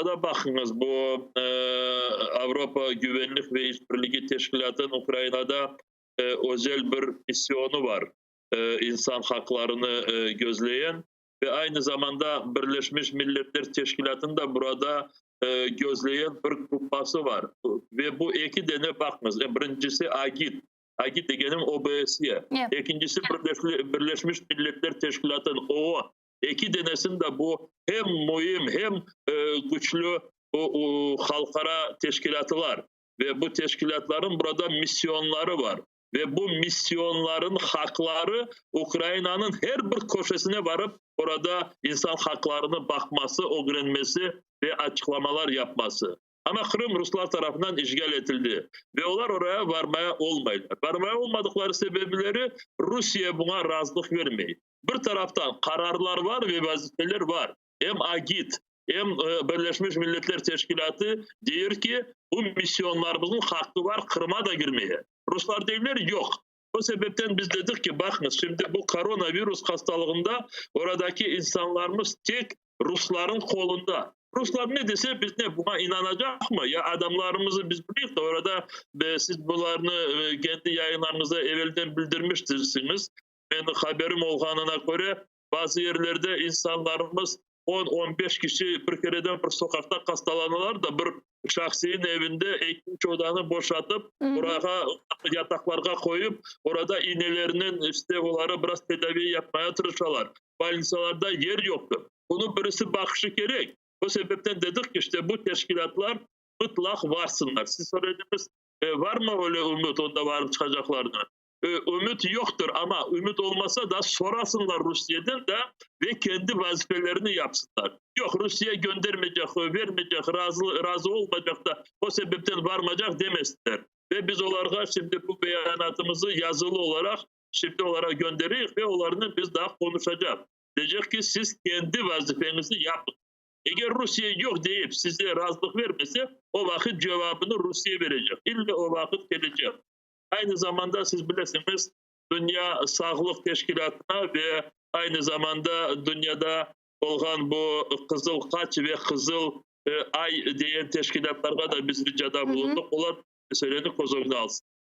burada bakınız bu e, Avrupa Güvenlik ve İşbirliği Teşkilatı'nın Ukrayna'da e, özel bir misyonu var. E, insan haklarını e, gözleyen ve aynı zamanda Birleşmiş Milletler Teşkilatı'nda burada e, gözleyen bir grupası var. Ve bu iki tane bakınız. E, birincisi AGİT. AGİT degenim OBS'ye. Yeah. İkincisi Birleşmiş, Birleşmiş Milletler Teşkilatı'nın OO. İki denesinde bu hem mühim hem e, güçlü o, o halkara teşkilatlar ve bu teşkilatların burada misyonları var ve bu misyonların hakları Ukrayna'nın her bir köşesine varıp orada insan haklarını bakması, öğrenmesi ve açıklamalar yapması. Ama Kırım Ruslar tarafından işgal edildi ve onlar oraya varmaya olmaydılar. Varmaya olmadıkları sebepleri Rusya buna razılık vermeyi. Bir taraftan kararlar var ve vazifeler var. Hem AGİT hem e, Birleşmiş Milletler Teşkilatı diyor ki bu misyonlarımızın hakkı var Kırım'a da girmeye. Ruslar diyorlar yok. O sebepten biz dedik ki bakınız şimdi bu koronavirüs hastalığında oradaki insanlarımız tek Rusların kolunda. Ruslar ne dese biz ne buna inanacak mı? Ya adamlarımızı biz biliyoruz da orada e, siz bunlarını e, kendi yayınlarınızda evvelden bildirmiştirsiniz. Benim haberim olduğuna göre bazı yerlerde insanlarımız 10-15 kişi bir kereden bir sokakta hastalanırlar da bir şahsinin evinde odağını boşaltıp Hı hı. oraya yataklarga koyup orada iğnelerinin işte onları biraz tedavi yapmaya çalışıyorlar. Balinalarda yer yoktu. Bunu birisi bakışı gerek. O sebepten dedik ki işte bu teşkilatlar mutlak varsınlar. Siz söylediniz e, var mı öyle ümit onda varıp çıkacaklarını? E, ümit yoktur ama ümit olmasa da sorasınlar Rusya'dan da ve kendi vazifelerini yapsınlar. Yok Rusya göndermeyecek, vermeyecek, razı, razı olmayacak da o sebepten varmayacak demesinler. Ve biz onlara şimdi bu beyanatımızı yazılı olarak şimdi onlara gönderiyoruz ve onlarla biz daha konuşacağız. Diyecek ki siz kendi vazifenizi yapın. Eğer Rusya yok deyip size razılık vermese o vakit cevabını Rusya verecek. İlla o vakit gelecek. Aynı zamanda siz bilirsiniz Dünya Sağlık Teşkilatı'na ve aynı zamanda dünyada olan bu Kızıl Kaç ve Kızıl e, Ay diyen teşkilatlara da biz ricada hı. bulunduk. Onlar meseleni kozoguna alsın.